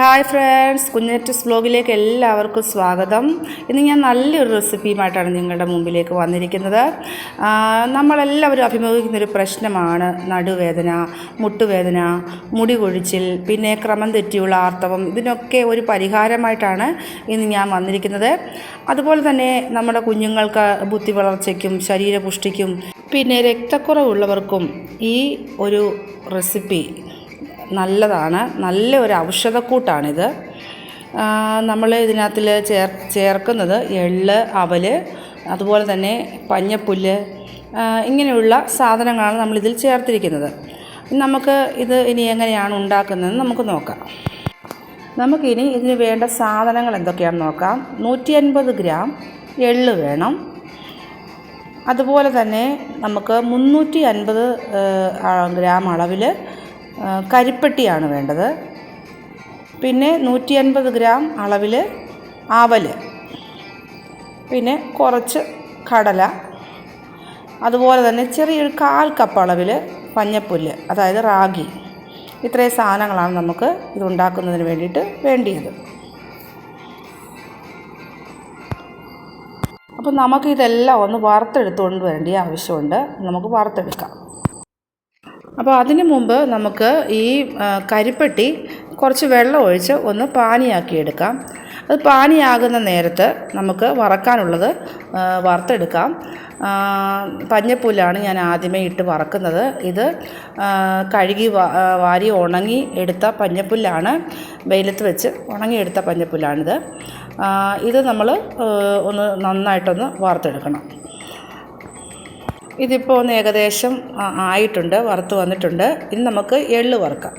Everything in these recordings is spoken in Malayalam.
ഹായ് ഫ്രണ്ട്സ് കുഞ്ഞറ്റസ് വ്ലോഗിലേക്ക് എല്ലാവർക്കും സ്വാഗതം. ഇന്ന് ഞാൻ നല്ലൊരു റെസിപ്പിയുമായിട്ടാണ് നിങ്ങളുടെ മുമ്പിലേക്ക് വന്നിരിക്കുന്നത്. നമ്മളെല്ലാവരും അഭിമുഖീകരിക്കുന്ന ഒരു പ്രശ്നമാണ് നടുവേദന മുട്ടുവേദന മുടി കൊഴിച്ചിൽ പിന്നെ ക്രമം തെറ്റിയുള്ള ആർത്തവം. ഇതിനൊക്കെ ഒരു പരിഹാരമായിട്ടാണ് ഇന്ന് ഞാൻ വന്നിരിക്കുന്നത്. അതുപോലെ തന്നെ നമ്മുടെ കുഞ്ഞുങ്ങൾക്ക് ബുദ്ധി വളർച്ചയ്ക്കും ശരീരപുഷ്ടിക്കും പിന്നെ രക്തക്കുറവുള്ളവർക്കും ഈ ഒരു റെസിപ്പി നല്ലതാണ്. നല്ല ഒരു ഔഷധക്കൂട്ടാണിത്. നമ്മൾ ഇതിനകത്തിൽ ചേർ ചേർക്കുന്നത് എള്ള് അവൽ അതുപോലെ തന്നെ പഞ്ഞപ്പുല്ല് ഇങ്ങനെയുള്ള സാധനങ്ങളാണ് നമ്മളിതിൽ ചേർത്തിരിക്കുന്നത്. നമുക്ക് ഇത് ഇനി എങ്ങനെയാണ് ഉണ്ടാക്കുന്നതെന്ന് നമുക്ക് നോക്കാം. നമുക്കിനി ഇതിന് വേണ്ട സാധനങ്ങൾ എന്തൊക്കെയാണെന്ന് നോക്കാം. നൂറ്റി അൻപത് ഗ്രാം എള്ള് വേണം. അതുപോലെ തന്നെ നമുക്ക് മുന്നൂറ്റി അൻപത് ഗ്രാം അളവിൽ കരിപ്പെട്ടിയാണ് വേണ്ടത്. പിന്നെ നൂറ്റി അൻപത് ഗ്രാം അളവിൽ ആവൽ പിന്നെ കുറച്ച് കടല. അതുപോലെ തന്നെ ചെറിയൊരു കാൽ കപ്പ് അളവിൽ പഞ്ഞപ്പുല്ല് അതായത് റാഗി. ഇത്രയും സാധനങ്ങളാണ് നമുക്ക് ഇതുണ്ടാക്കുന്നതിന് വേണ്ടിയിട്ട് വേണ്ടിയത്. അപ്പോൾ നമുക്കിതെല്ലാം ഒന്ന് വറുത്തെടുത്തുകൊണ്ട് വേണ്ടി ആവശ്യമുണ്ട്. നമുക്ക് വറുത്തെടുക്കാം. അപ്പോൾ അതിന് മുമ്പ് നമുക്ക് ഈ കരിപ്പെട്ടി കുറച്ച് വെള്ളം ഒഴിച്ച് ഒന്ന് പാനിയാക്കി എടുക്കാം. അത് പാനിയാകുന്ന നേരത്ത് നമുക്ക് വറക്കാനുള്ളത് വറുത്തെടുക്കാം. പഞ്ഞപ്പുല്ലാണ് ഞാൻ ആദ്യമേ ഇട്ട് വറക്കുന്നത്. ഇത് കഴുകി വാരി ഉണങ്ങി എടുത്ത പഞ്ഞപ്പുല്ലാണ്. വെയിലത്ത് വെച്ച് ഉണങ്ങിയെടുത്ത പഞ്ഞപ്പുല്ലാണിത്. ഇത് നമ്മൾ ഒന്ന് നന്നായിട്ടൊന്ന് വറുത്തെടുക്കണം. ഇതിപ്പോൾ ഒന്ന് ഏകദേശം ആയിട്ടുണ്ട് വറുത്ത് വന്നിട്ടുണ്ട്. ഇനി നമുക്ക് എള്ള് വറുക്കാം.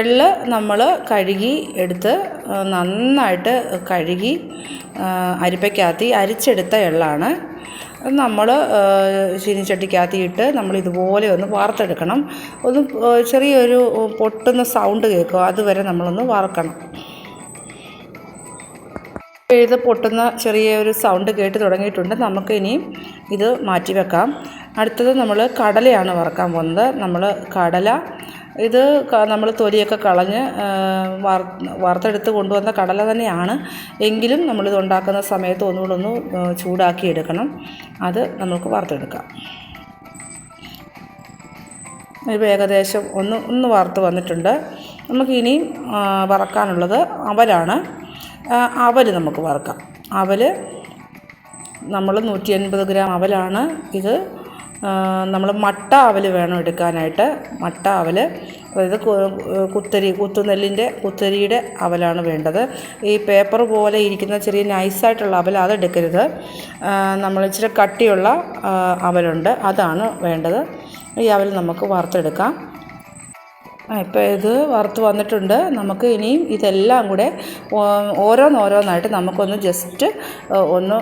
എള്ള് നമ്മൾ കഴുകി എടുത്ത് നന്നായിട്ട് കഴുകി അരിപ്പയ്ക്കകത്ത് അരിച്ചെടുത്ത എള്ളാണ്. നമ്മൾ ചീനിച്ചട്ടിക്കകത്ത് ഇട്ട് നമ്മൾ ഇതുപോലെ ഒന്ന് വാർത്തെടുക്കണം. ഒന്ന് ചെറിയൊരു പൊട്ടുന്ന സൗണ്ട് കേൾക്കും അതുവരെ നമ്മളൊന്ന് വറക്കണം എഴുത് പൊട്ടുന്ന ചെറിയ ഒരു സൗണ്ട് കേട്ട് തുടങ്ങിയിട്ടുണ്ട്. നമുക്ക് ഇനിയും ഇത് മാറ്റി വെക്കാം. അടുത്തത് നമ്മൾ കടലയാണ് വറക്കാൻ പോകുന്നത്. നമ്മൾ കടല ഇത് നമ്മൾ തൊലിയൊക്കെ കളഞ്ഞ് വറുത്തെടുത്ത് കൊണ്ടുവന്ന കടല തന്നെയാണ്. എങ്കിലും നമ്മളിത് ഉണ്ടാക്കുന്ന സമയത്ത് ഒന്നുകൂടെ ഒന്ന് ചൂടാക്കി എടുക്കണം. അത് നമുക്ക് വറുത്തെടുക്കാം. ഇപ്പോൾ ഏകദേശം ഒന്ന് ഒന്ന് വറുത്ത് വന്നിട്ടുണ്ട്. നമുക്കിനി വറക്കാനുള്ളത് അവലാണ് അവൽ നമുക്ക് വറുക്കാം. അവൽ നമ്മൾ നൂറ്റി അൻപത് ഗ്രാം അവലാണ്. ഇത് നമ്മൾ മട്ട അവൽ വേണം എടുക്കാനായിട്ട്. മട്ട അവൽ അതായത് കുത്തരി കുത്തുനെല്ലിന്റെ കുത്തരിയുടെ അവലാണ് വേണ്ടത്. ഈ പേപ്പർ പോലെ ഇരിക്കുന്ന ചെറിയ നൈസായിട്ടുള്ള അവൽ അതെടുക്കരുത് നമ്മൾ ഇച്ചിരി കട്ടിയുള്ള അവലുണ്ട്. അതാണ് വേണ്ടത്. ഈ അവൽ നമുക്ക് വറുത്തെടുക്കാം. ഇപ്പോൾ ഇത് വറുത്ത് വന്നിട്ടുണ്ട്. നമുക്ക് ഇനിയും ഇതെല്ലാം കൂടെ ഓരോന്നോരോന്നായിട്ട് നമുക്കൊന്ന് ജസ്റ്റ് ഒന്ന്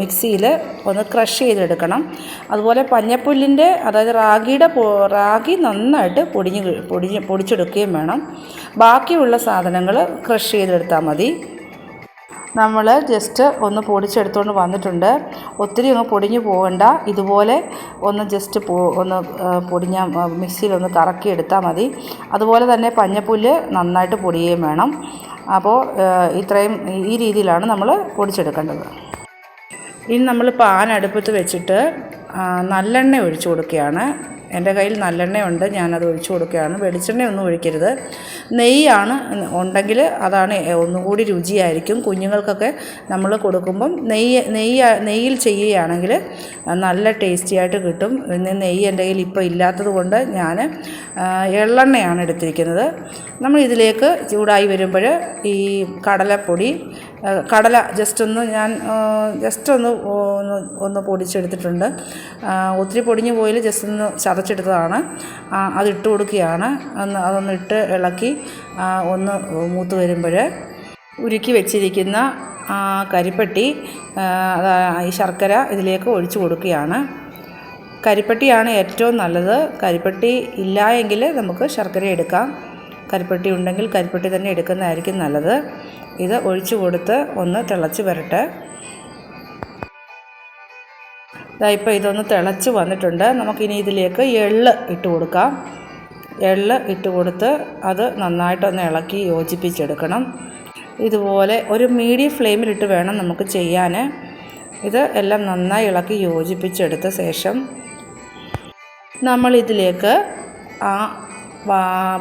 മിക്സിയിൽ ഒന്ന് ക്രഷ് ചെയ്തെടുക്കണം. അതുപോലെ പഞ്ഞപ്പുല്ലിന്റെ അതായത് റാഗിയുടെ റാഗി നന്നായിട്ട് പൊടിഞ്ഞ് പൊടിഞ്ഞ് പൊടിച്ചെടുക്കുകയും വേണം. ബാക്കിയുള്ള സാധനങ്ങൾ ക്രഷ് ചെയ്തെടുത്താൽ മതി. നമ്മൾ ജസ്റ്റ് ഒന്ന് പൊടിച്ചെടുത്തുകൊണ്ട് വന്നിട്ടുണ്ട്. ഒത്തിരി ഒന്ന് പൊടിഞ്ഞു പോകണ്ട ഇതുപോലെ ഒന്ന് ജസ്റ്റ് ഒന്ന് പൊടിഞ്ഞ മിക്സിയിലൊന്ന് കറക്കി എടുത്താൽ മതി. അതുപോലെ തന്നെ പഞ്ഞപ്പുല്ല് നന്നായിട്ട് പൊടിയുകയും വേണം. അപ്പോൾ ഇത്രയും ഈ രീതിയിലാണ് നമ്മൾ പൊടിച്ചെടുക്കേണ്ടത്. ഇനി നമ്മൾ പാൻ അടുപ്പത്ത് വെച്ചിട്ട് നല്ലെണ്ണ ഒഴിച്ചു കൊടുക്കുകയാണ്. എന്റെ കയ്യിൽ നല്ലെണ്ണയുണ്ട് ഞാനത് ഒഴിച്ചു കൊടുക്കുകയാണ്. വെളിച്ചെണ്ണ ഒന്നും ഒഴിക്കരുത്. നെയ്യാണ് ഉണ്ടെങ്കിൽ അതാണ് ഒന്നുകൂടി രുചിയായിരിക്കും. കുഞ്ഞുങ്ങൾക്കൊക്കെ നമ്മൾ കൊടുക്കുമ്പം നെയ്യ് നെയ്യ് നെയ്യിൽ ചെയ്യുകയാണെങ്കിൽ നല്ല ടേസ്റ്റിയായിട്ട് കിട്ടും. ഇന്ന് നെയ്യ് എന്റെ കയ്യിൽ ഇപ്പോൾ ഇല്ലാത്തത് കൊണ്ട് ഞാൻ എള്ളെണ്ണയാണ് എടുത്തിരിക്കുന്നത്. നമ്മൾ ഇതിലേക്ക് ചൂടായി വരുമ്പോൾ ഈ കടലപ്പൊടി കടല ജസ്റ്റ് ഒന്ന് ഞാൻ ജസ്റ്റ് ഒന്ന് ഒന്ന് പൊടിച്ചെടുത്തിട്ടുണ്ട്. ഒത്തിരി പൊടിഞ്ഞു പോയിൽ ജസ്റ്റ് ഒന്ന് ചതച്ചെടുത്തതാണ്. അതിട്ട് കൊടുക്കുകയാണ്. ഒന്ന് അതൊന്ന് ഇട്ട് ഇളക്കി ഒന്ന് മൂത്ത് വരുമ്പോൾ ഉരുക്കി വെച്ചിരിക്കുന്ന കരിപ്പെട്ടി ഈ ശർക്കര ഇതിലേക്ക് ഒഴിച്ചു കൊടുക്കുകയാണ്. കരിപ്പട്ടിയാണ് ഏറ്റവും നല്ലത്. കരിപ്പട്ടി ഇല്ല എങ്കിൽ നമുക്ക് ശർക്കര എടുക്കാം. കരിപ്പട്ടി ഉണ്ടെങ്കിൽ കരിപ്പട്ടി തന്നെ എടുക്കുന്നതായിരിക്കും നല്ലത്. ഇത് ഒഴിച്ചു കൊടുത്ത് ഒന്ന് തിളച്ച് വരട്ടെ. ഇപ്പോൾ ഇതൊന്ന് തിളച്ച് വന്നിട്ടുണ്ട്. നമുക്കിനി ഇതിലേക്ക് എള്ള് ഇട്ട് കൊടുക്കാം. എള്ള് ഇട്ട് കൊടുത്ത് അത് നന്നായിട്ടൊന്ന് ഇളക്കി യോജിപ്പിച്ചെടുക്കണം. ഇതുപോലെ ഒരു മീഡിയം ഫ്ലെയിമിലിട്ട് വേണം നമുക്ക് ചെയ്യാൻ ഇത് എല്ലാം നന്നായി ഇളക്കി യോജിപ്പിച്ചെടുത്ത ശേഷം നമ്മളിതിലേക്ക് ആ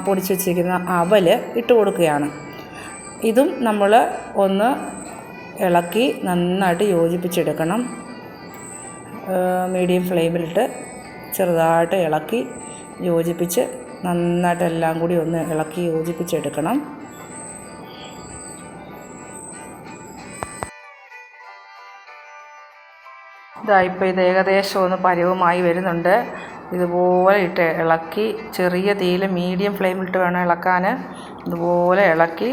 പൊടിച്ച് വച്ചിരിക്കുന്ന അവൽ ഇട്ട് കൊടുക്കുകയാണ്. ഇതും നമ്മൾ ഒന്ന് ഇളക്കി നന്നായിട്ട് യോജിപ്പിച്ചെടുക്കണം. മീഡിയം ഫ്ലെയിമിലിട്ട് ചെറുതായിട്ട് ഇളക്കി യോജിപ്പിച്ച് നന്നായിട്ട് എല്ലാം കൂടി ഒന്ന് ഇളക്കി യോജിപ്പിച്ചെടുക്കണം. ഇതാ ഇപ്പോൾ ഇത് ഏകദേശം ഒന്ന് പരുവമായി വരുന്നുണ്ട്. ഇതുപോലെ ഇട്ട് ഇളക്കി ചെറിയ തീയിൽ മീഡിയം ഫ്ലെയിമിലിട്ട് വേണം ഇളക്കാൻ ഇതുപോലെ ഇളക്കി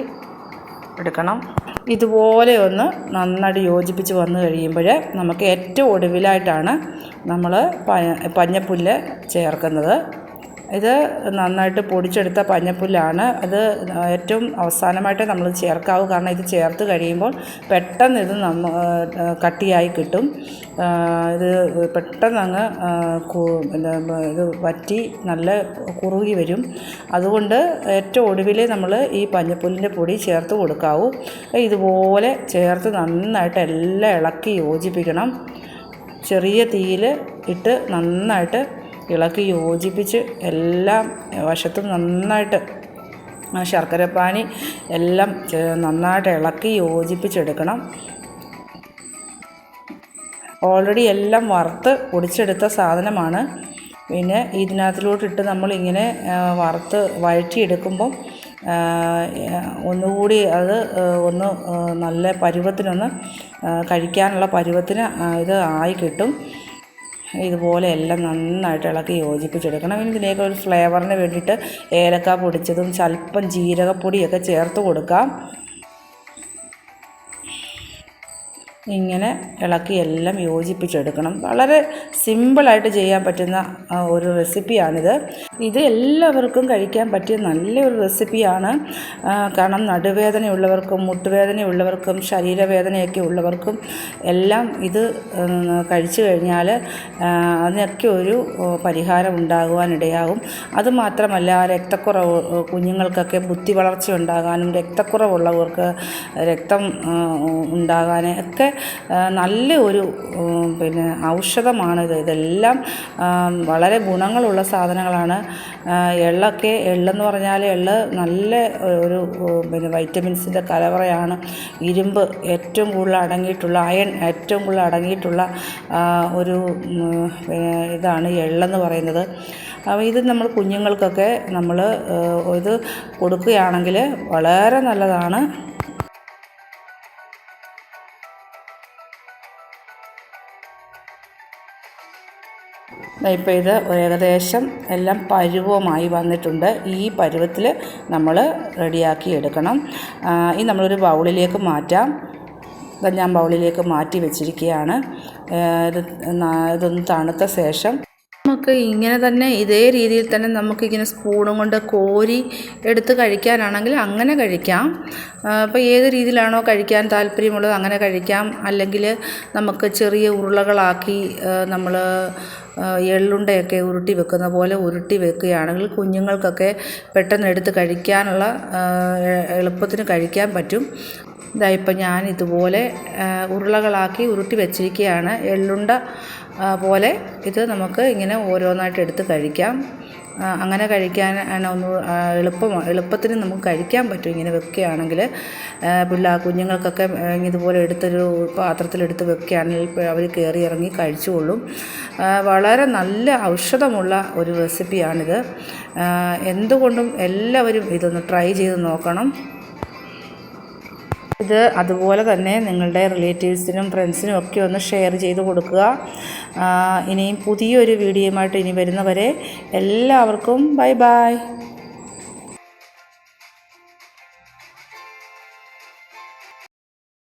എടുക്കണം. ഇതുപോലെ ഒന്ന് നന്നായിട്ട് യോജിപ്പിച്ച് വന്നു കഴിയുമ്പോൾ നമുക്ക് ഏറ്റവും ഒടുവിലായിട്ടാണ് നമ്മൾ പഞ്ഞപ്പുല്ല് ചേർക്കുന്നത്. ഇത് നന്നായിട്ട് പൊടിച്ചെടുത്ത പഞ്ഞപ്പുല്ലാണ്. അത് ഏറ്റവും അവസാനമായിട്ട് നമ്മൾ ചേർക്കാവൂ. കാരണം ഇത് ചേർത്ത് കഴിയുമ്പോൾ പെട്ടെന്ന് ഇത് നമ്മ കട്ടിയായി കിട്ടും. ഇത് പെട്ടെന്ന് അങ്ങ് ഇത് വറ്റി നല്ല കുറുകി വരും. അതുകൊണ്ട് ഏറ്റവും ഒടുവിൽ നമ്മൾ ഈ പഞ്ഞപ്പുല്ലിന്റെ പൊടി ചേർത്ത് കൊടുക്കാവൂ. ഇതുപോലെ ചേർത്ത് നന്നായിട്ട് എല്ലാം ഇളക്കി യോജിപ്പിക്കണം. ചെറിയ തീയിൽ ഇട്ട് നന്നായിട്ട് ഇളക്കി യോജിപ്പിച്ച് എല്ലാം വശത്തും നന്നായിട്ട് ശർക്കരപ്പാനി എല്ലാം നന്നായിട്ട് ഇളക്കി യോജിപ്പിച്ചെടുക്കണം. ഓൾറെഡി എല്ലാം വറുത്ത് പൊടിച്ചെടുത്ത സാധനമാണ്. പിന്നെ ഇതിനകത്തിലോട്ടിട്ട് നമ്മളിങ്ങനെ വറുത്ത് വഴറ്റിയെടുക്കുമ്പം ഒന്നുകൂടി അത് ഒന്ന് നല്ല പരുവത്തിനൊന്ന് കഴിക്കാനുള്ള പരുവത്തിന് ഇത് ആയി കിട്ടും. ഇതുപോലെ എല്ലാം നന്നായിട്ട് ഇളക്കി യോജിപ്പിച്ചെടുക്കണം. ഇനി ഇതിലേക്ക് ഒരു ഫ്ലേവറിന് വേണ്ടിയിട്ട് ഏലക്ക പൊടിച്ചതും സ്വല്പം ജീരകപ്പൊടിയൊക്കെ ചേർത്ത് കൊടുക്കാം. ഇങ്ങനെ ഇളക്കി എല്ലാം യോജിപ്പിച്ചെടുക്കണം. വളരെ സിമ്പിളായിട്ട് ചെയ്യാൻ പറ്റുന്ന ഒരു റെസിപ്പിയാണിത്. ഇത് എല്ലാവർക്കും കഴിക്കാൻ പറ്റിയ നല്ലൊരു റെസിപ്പിയാണ്. കാരണം നടുവേദനയുള്ളവർക്കും മുട്ടുവേദനയുള്ളവർക്കും ശരീരവേദനയൊക്കെ ഉള്ളവർക്കും എല്ലാം ഇത് കഴിച്ചു കഴിഞ്ഞാൽ അതിനൊക്കെ ഒരു പരിഹാരം ഉണ്ടാകുവാനിടയാകും. അതുമാത്രമല്ല രക്തക്കുറവ് കുഞ്ഞുങ്ങൾക്കൊക്കെ ബുദ്ധി വളർച്ച ഉണ്ടാകാനും രക്തക്കുറവുള്ളവർക്ക് രക്തം ഉണ്ടാകാനും ഒക്കെ നല്ല ഒരു പിന്നെ ഔഷധമാണിത്. ഇതെല്ലാം വളരെ ഗുണങ്ങളുള്ള സാധനങ്ങളാണ്. എള്ളൊക്കെ എള്ളെന്ന് പറഞ്ഞാൽ എള്ള് നല്ല ഒരു പിന്നെ വൈറ്റമിൻസിന്റെ കലവറയാണ്. ഇരുമ്പ് ഏറ്റവും കൂടുതൽ അടങ്ങിയിട്ടുള്ള അയൺ ഏറ്റവും കൂടുതൽ അടങ്ങിയിട്ടുള്ള ഒരു ഇതാണ് എള്ളെന്ന് പറയുന്നത്. അപ്പോൾ ഇത് നമ്മൾ കുഞ്ഞുങ്ങൾക്കൊക്കെ നമ്മൾ ഇത് കൊടുക്കുകയാണെങ്കിൽ വളരെ നല്ലതാണ്. ഇപ്പോൾ ഇത് ഏകദേശം എല്ലാം പരുവമായി വന്നിട്ടുണ്ട്. ഈ പരുവത്തിൽ നമ്മൾ റെഡിയാക്കി എടുക്കണം. ഈ നമ്മളൊരു ബൗളിലേക്ക് മാറ്റാം. ഞാൻ ബൗളിലേക്ക് മാറ്റി വെച്ചിരിക്കുകയാണ്. ഇത് ഇതൊന്ന് തണുത്ത ശേഷം നമുക്ക് ഇങ്ങനെ തന്നെ ഇതേ രീതിയിൽ തന്നെ നമുക്കിങ്ങനെ സ്പൂണും കൊണ്ട് കോരി എടുത്ത് കഴിക്കാനാണെങ്കിൽ അങ്ങനെ കഴിക്കാം. അപ്പോൾ ഏത് രീതിയിലാണോ കഴിക്കാൻ താല്പര്യമുള്ളത് അങ്ങനെ കഴിക്കാം. അല്ലെങ്കിൽ നമുക്ക് ചെറിയ ഉരുളകളാക്കി നമ്മൾ എള്ളുണ്ടയൊക്കെ ഉരുട്ടി വെക്കുന്ന പോലെ ഉരുട്ടി വെക്കുകയാണെങ്കിൽ കുഞ്ഞുങ്ങൾക്കൊക്കെ പെട്ടെന്ന് എടുത്ത് കഴിക്കാനുള്ള എളുപ്പത്തിന് കഴിക്കാൻ പറ്റും. ഇതാ ഇപ്പം ഞാൻ ഇതുപോലെ ഉരുളകളാക്കി ഉരുട്ടി വെച്ചിരിക്കുകയാണ്. എള്ളുണ്ട പോലെ ഇത് നമുക്ക് ഇങ്ങനെ ഓരോന്നായിട്ട് എടുത്ത് കഴിക്കാം. അങ്ങനെ കഴിക്കാൻ ഒന്ന് എളുപ്പം എളുപ്പത്തിന് നമുക്ക് കഴിക്കാൻ പറ്റും ഇങ്ങനെ വെക്കുകയാണെങ്കിൽ. പിള്ളേർ കുഞ്ഞുങ്ങൾക്കൊക്കെ ഇതുപോലെ എടുത്തൊരു പാത്രത്തിലെടുത്ത് വെക്കുകയാണെങ്കിൽ അവർ കയറി ഇറങ്ങി കഴിച്ചുകൊള്ളും. വളരെ നല്ല ഔഷധമുള്ള ഒരു റെസിപ്പിയാണിത്. എന്തുകൊണ്ടും എല്ലാവരും ഇതൊന്ന് ട്രൈ ചെയ്ത് നോക്കണം. ഇത് അതുപോലെ തന്നെ നിങ്ങളുടെ റിലേറ്റീവ്സിനും ഫ്രണ്ട്സിനും ഒക്കെ ഒന്ന് ഷെയർ ചെയ്ത് കൊടുക്കുക. ഇനിയും പുതിയൊരു വീഡിയോയുമായിട്ട് ഇനി വരുന്നവരെ എല്ലാവർക്കും ബൈ ബൈ